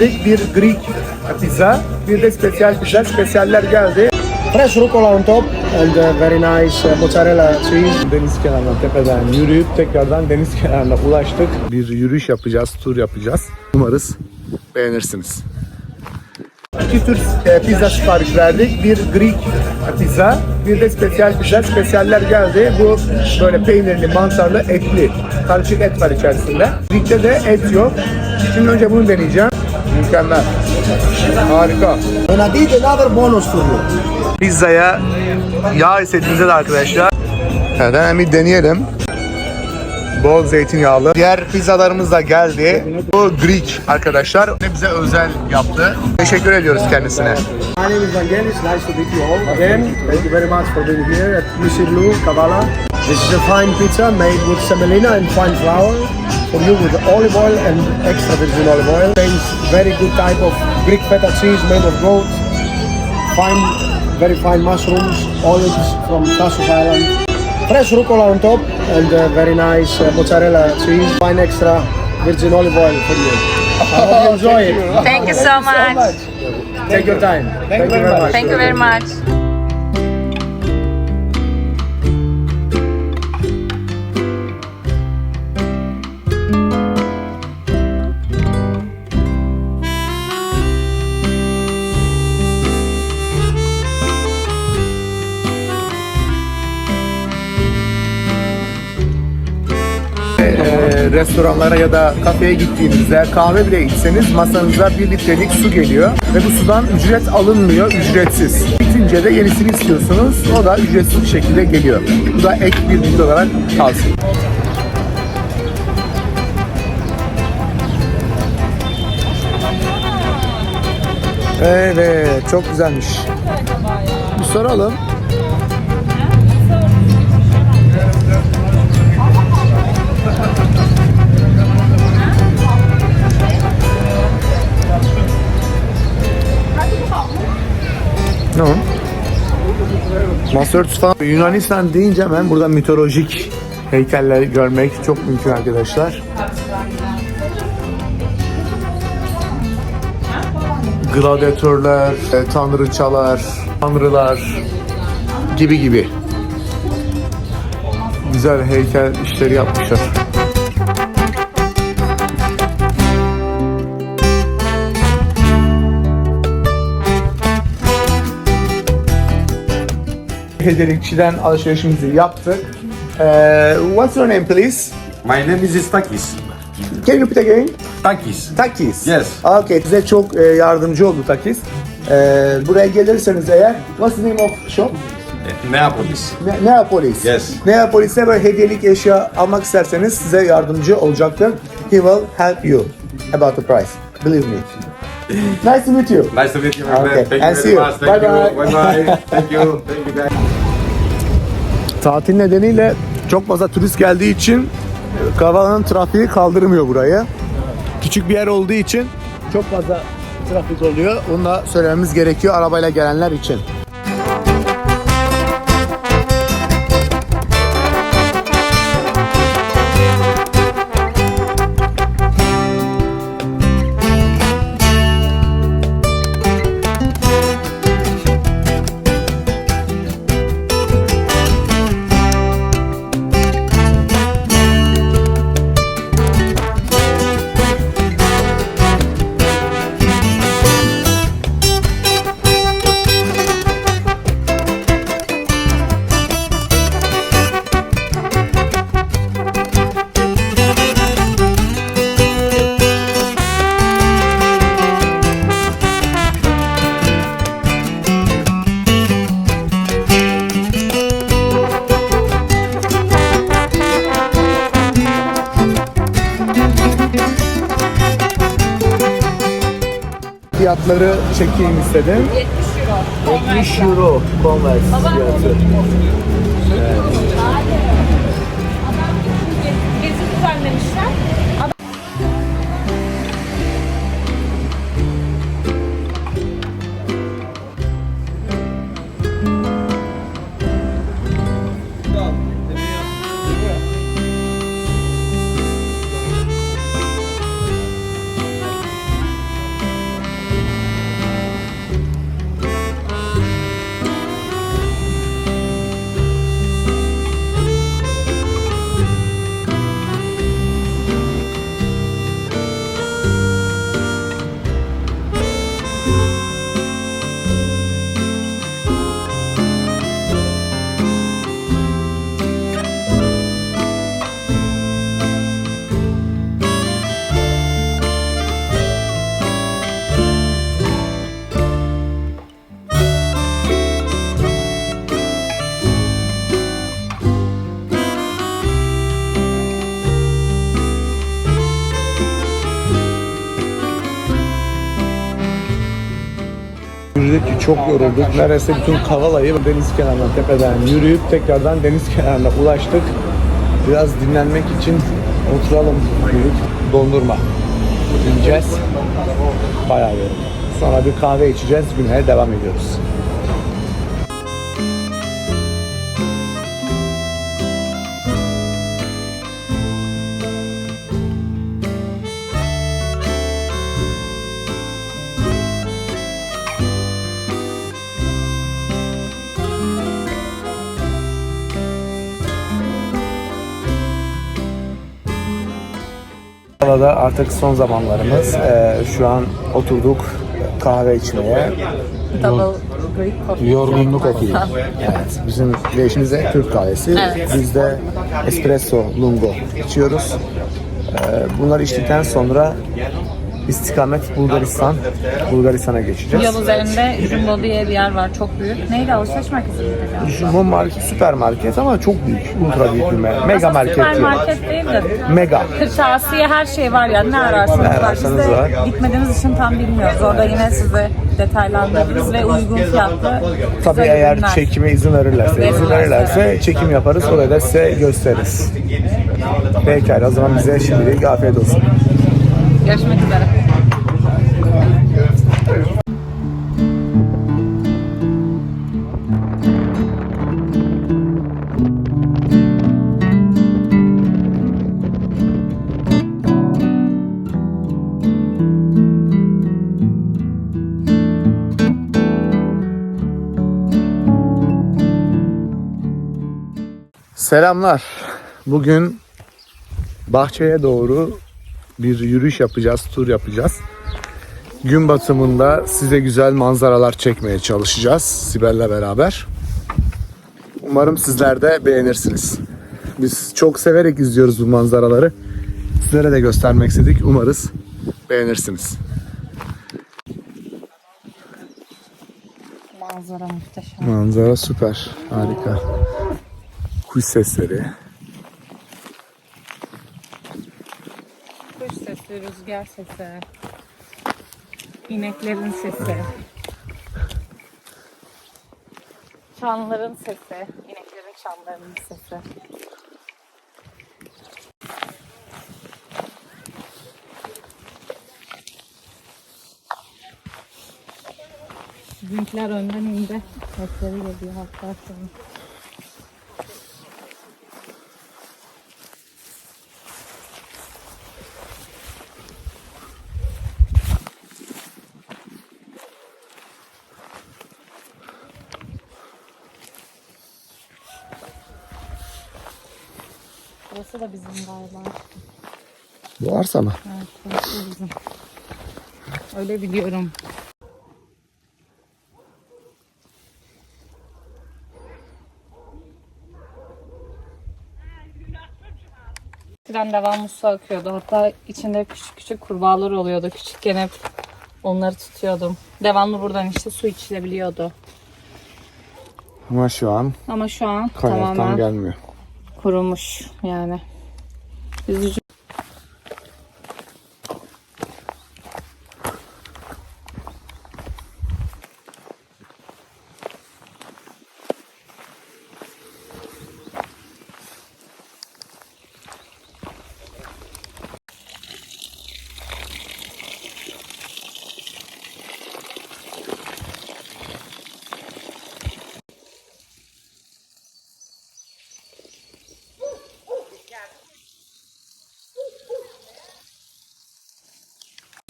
Bir Greek pizza, bir de spesyal pizza. Spesyaller geldi. Fresh rucola on top and uh, very nice uh, mozzarella cheese. Deniz kenarından tepeden yürüyüp tekrardan deniz kenarına ulaştık. Bir yürüyüş yapacağız, tur yapacağız. Umarız beğenirsiniz. İki tür e, pizza sipariş verdik. Bir Greek pizza, bir de spesyal pizza. Spesyaller geldi. Bu böyle peynirli, mantarlı, etli. Karışık et var içerisinde. Greek'te de et yok. Şimdi önce bunu deneyeceğim. Mükemmel. Harika. And I did another bonus for you. Pizzaya yağ istediğinizde de arkadaşlar. Evet hemen bir deneyelim. Bol zeytinyağlı. Diğer pizzalarımız da geldi. Bu Greek arkadaşlar. Ne bize özel yaptı. Teşekkür ediyoruz kendisine. My name is Vangelis. Nice to meet you all again. Thank you very much for being here at Lucy Blue, Kavala. This is a fine pizza made with semolina and fine flour for you with olive oil and extra virgin olive oil. It's very good type of Greek feta cheese made of goat. Fine, very fine mushrooms, olives from Tassos Island. Fresh rucola on top and uh, very nice uh, mozzarella cheese. Fine extra virgin olive oil for you. I hope you enjoy it. Thank you so much. Take your time. Thank, you very much. Thank you very much. Restoranlara ya da kafeye gittiğinizde kahve bile içseniz masanıza bir litrelik su geliyor ve bu sudan ücret alınmıyor, ücretsiz. Bitince de yenisini istiyorsunuz, o da ücretsiz bir şekilde geliyor. Bu da ek bir bilgi olarak kalsın. Evet, çok güzelmiş. Bir soralım. Ne o? Falan. Yunanistan deyince hemen burada mitolojik heykeller görmek çok mümkün arkadaşlar. Gladyatörler, e, tanrıçalar, tanrılar gibi gibi. Güzel heykel işleri yapmışlar. Hediyelikçiden alışverişimizi yaptık. Ee, what's your name please? My name is Takis. Can you repeat again? Takis. Takis. Yes. Okay, size çok e, yardımcı oldu Takis. Ee, buraya gelirseniz eğer, what's the name of shop? Neapolis. Ne- Neapolis. Yes. Neapolis'e böyle hediyelik eşya almak isterseniz size yardımcı olacaktır. He will help you about the price. Believe me. nice to meet you. Nice to meet you, Okay. Thank and you see very you. much. Thank Bye you. bye. Bye bye. Thank you. Thank you guys. Tatil nedeniyle çok fazla turist geldiği için Kavala'nın trafiği kaldırmıyor burayı. Küçük bir yer olduğu için çok fazla trafik oluyor. Onu da söylememiz gerekiyor arabayla gelenler için. Fiyatları çekeyim istedim. 70 euro. 70 euro Converse fiyatı. Gezi yürüdük ki çok yorulduk. Neredeyse bütün Kavala'yı deniz kenarından tepeden yürüyüp tekrardan deniz kenarına ulaştık. Biraz dinlenmek için oturalım dedik. Dondurma yiyeceğiz. Bayağı yorulduk. Sonra bir kahve içeceğiz. Güne devam ediyoruz. Kavala'da artık son zamanlarımız. Ee, şu an oturduk kahve içmeye. Double. Yorgunluk okuyun. Evet. Bizim değişimize Türk kahvesi. Evet. Biz de espresso lungo içiyoruz. Ee, bunları içtikten sonra istikamet Bulgaristan. Bulgaristan'a geçeceğiz. Yol üzerinde Jumbo diye bir yer var çok büyük. Neydi alışveriş merkezi miydi galiba? Jumbo market, süpermarket ama çok büyük. Ultra büyük bir me- mega market diyor. Süpermarket değil de Mega. kırtasiye her şey var ya ne ararsanız, Ne ararsanız Biz de var. gitmediğimiz için tam bilmiyoruz. Orada yine size detaylandırırız ve uygun fiyatlı Tabii güzel eğer ürünler. çekime izin verirlerse, izin verirlerse çekim yaparız. Orada da size gösteririz. Pekala o zaman bize şimdilik afiyet olsun. Görüşmek üzere. Selamlar. Bugün bahçeye doğru bir yürüyüş yapacağız, tur yapacağız. Gün batımında size güzel manzaralar çekmeye çalışacağız Sibel'le beraber. Umarım sizler de beğenirsiniz. Biz çok severek izliyoruz bu manzaraları. Sizlere de göstermek istedik. Umarız beğenirsiniz. Manzara muhteşem. Manzara süper. Harika. Kuş sesleri. Kuş sesi, rüzgar sesi. İneklerin sesi. Çanların sesi. İneklerin çanlarının sesi. Bizimkiler önden indi. Sesleri geliyor hatta sonra. Burası da bizim galiba. Bu arsa mı? Evet, burası da bizim. Öyle biliyorum. Eskiden devamlı su akıyordu. Hatta içinde küçük küçük kurbağalar oluyordu. Küçükken hep onları tutuyordum. Devamlı buradan işte su içilebiliyordu. Ama şu an Ama şu an kaynaktan tamamen gelmiyor. Kurumuş yani. Üzücü.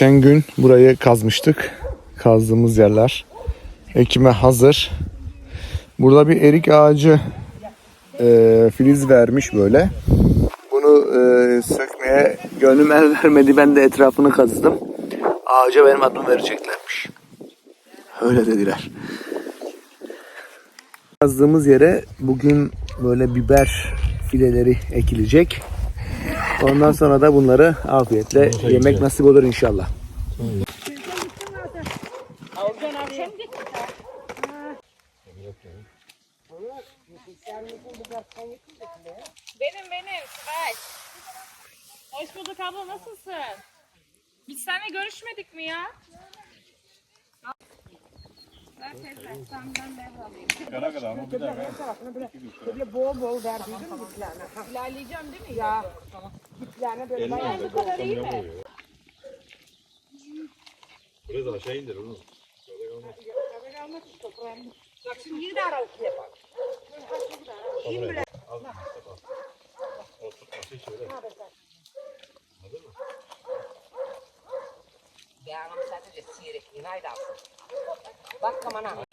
Geçen gün burayı kazmıştık. Kazdığımız yerler. Ekime hazır. Burada bir erik ağacı e, filiz vermiş böyle. Bunu e, sökmeye gönlüm el vermedi. Ben de etrafını kazdım. Ağaca benim adımı vereceklermiş. Öyle dediler. Kazdığımız yere bugün böyle biber fileleri ekilecek. Ondan sonra da bunları afiyetle yemek nasip olur inşallah. Benim benim Sibel. Hoş bulduk abla nasılsın? Biz seninle görüşmedik mi ya? İlerleyeceğim değil mi ya? Tamam. Diplerine böyle bayağı. Bu kadar iyi mi? Biraz aşağı indir onu. Bak şimdi yine ara okuya bak. Beğendim sadece siyerek inaydı. Bak kamana.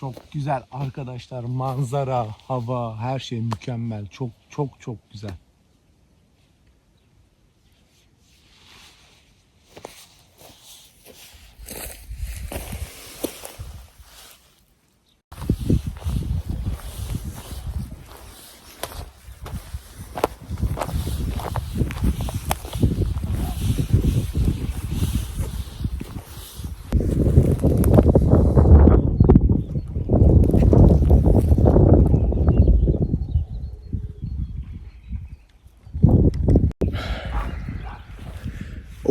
Çok güzel arkadaşlar. Manzara, hava, her şey mükemmel. Çok çok çok güzel.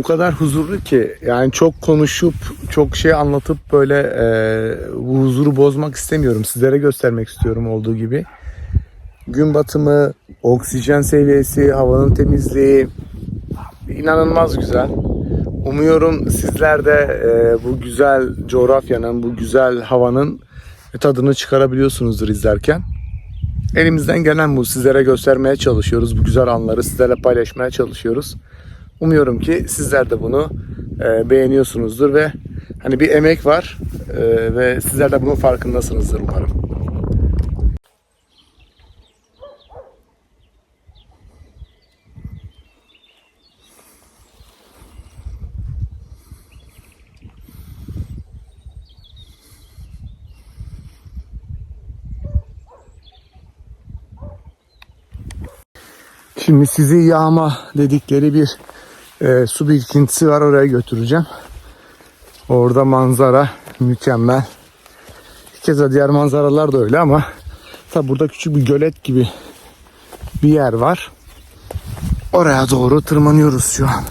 Kadar huzurlu ki yani çok konuşup çok şey anlatıp böyle e, bu huzuru bozmak istemiyorum. Sizlere göstermek istiyorum olduğu gibi. Gün batımı, oksijen seviyesi, havanın temizliği inanılmaz güzel. Umuyorum sizler de e, bu güzel coğrafyanın, bu güzel havanın tadını çıkarabiliyorsunuzdur izlerken. Elimizden gelen bu. Sizlere göstermeye çalışıyoruz. Bu güzel anları sizlerle paylaşmaya çalışıyoruz. Umuyorum ki sizler de bunu e, beğeniyorsunuzdur ve hani bir emek var e, ve sizler de bunun farkındasınızdır umarım. Şimdi sizi yağma dedikleri bir e, su birikintisi var oraya götüreceğim. Orada manzara mükemmel. Keza diğer manzaralar da öyle ama tabi burada küçük bir gölet gibi bir yer var. Oraya doğru tırmanıyoruz şu an.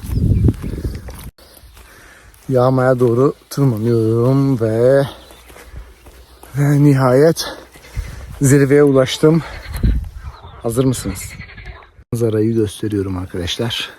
Yağmaya doğru tırmanıyorum ve, ve nihayet zirveye ulaştım. Hazır mısınız? Manzarayı gösteriyorum arkadaşlar.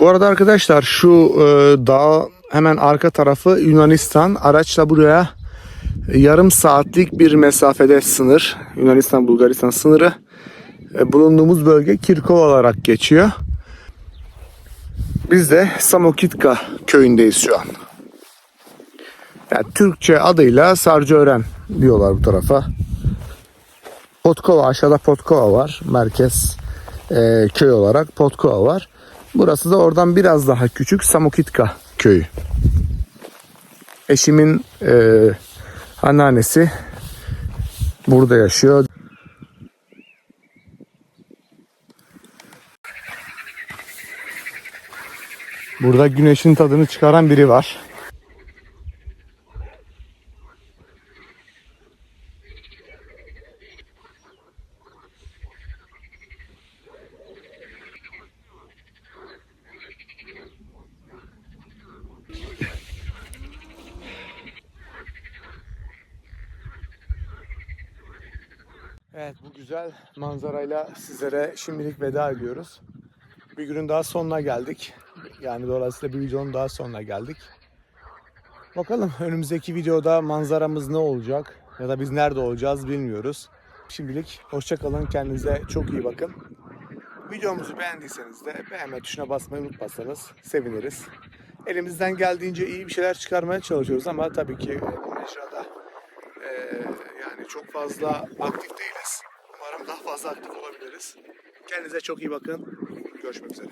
Bu arada arkadaşlar şu e, dağ hemen arka tarafı Yunanistan. Araçla buraya yarım saatlik bir mesafede sınır. Yunanistan-Bulgaristan sınırı. E, bulunduğumuz bölge Kirkov olarak geçiyor. Biz de Samokitka köyündeyiz şu an. Yani Türkçe adıyla Sarcıören diyorlar bu tarafa. Potkova aşağıda Potkova var. Merkez e, köy olarak Potkova var. Burası da oradan biraz daha küçük Samokitka köyü. Eşimin e, anneannesi burada yaşıyor. Burada güneşin tadını çıkaran biri var. Manzarayla sizlere şimdilik veda ediyoruz. Bir günün daha sonuna geldik. Yani dolayısıyla bir videonun daha sonuna geldik. Bakalım önümüzdeki videoda manzaramız ne olacak ya da biz nerede olacağız bilmiyoruz. Şimdilik hoşçakalın kendinize çok iyi bakın. Videomuzu beğendiyseniz de beğenme tuşuna basmayı unutmazsanız seviniriz. Elimizden geldiğince iyi bir şeyler çıkarmaya çalışıyoruz ama tabii ki bu mecrada eee, yani çok fazla aktif değiliz. Daha fazla aktif olabiliriz. Kendinize çok iyi bakın. Görüşmek üzere.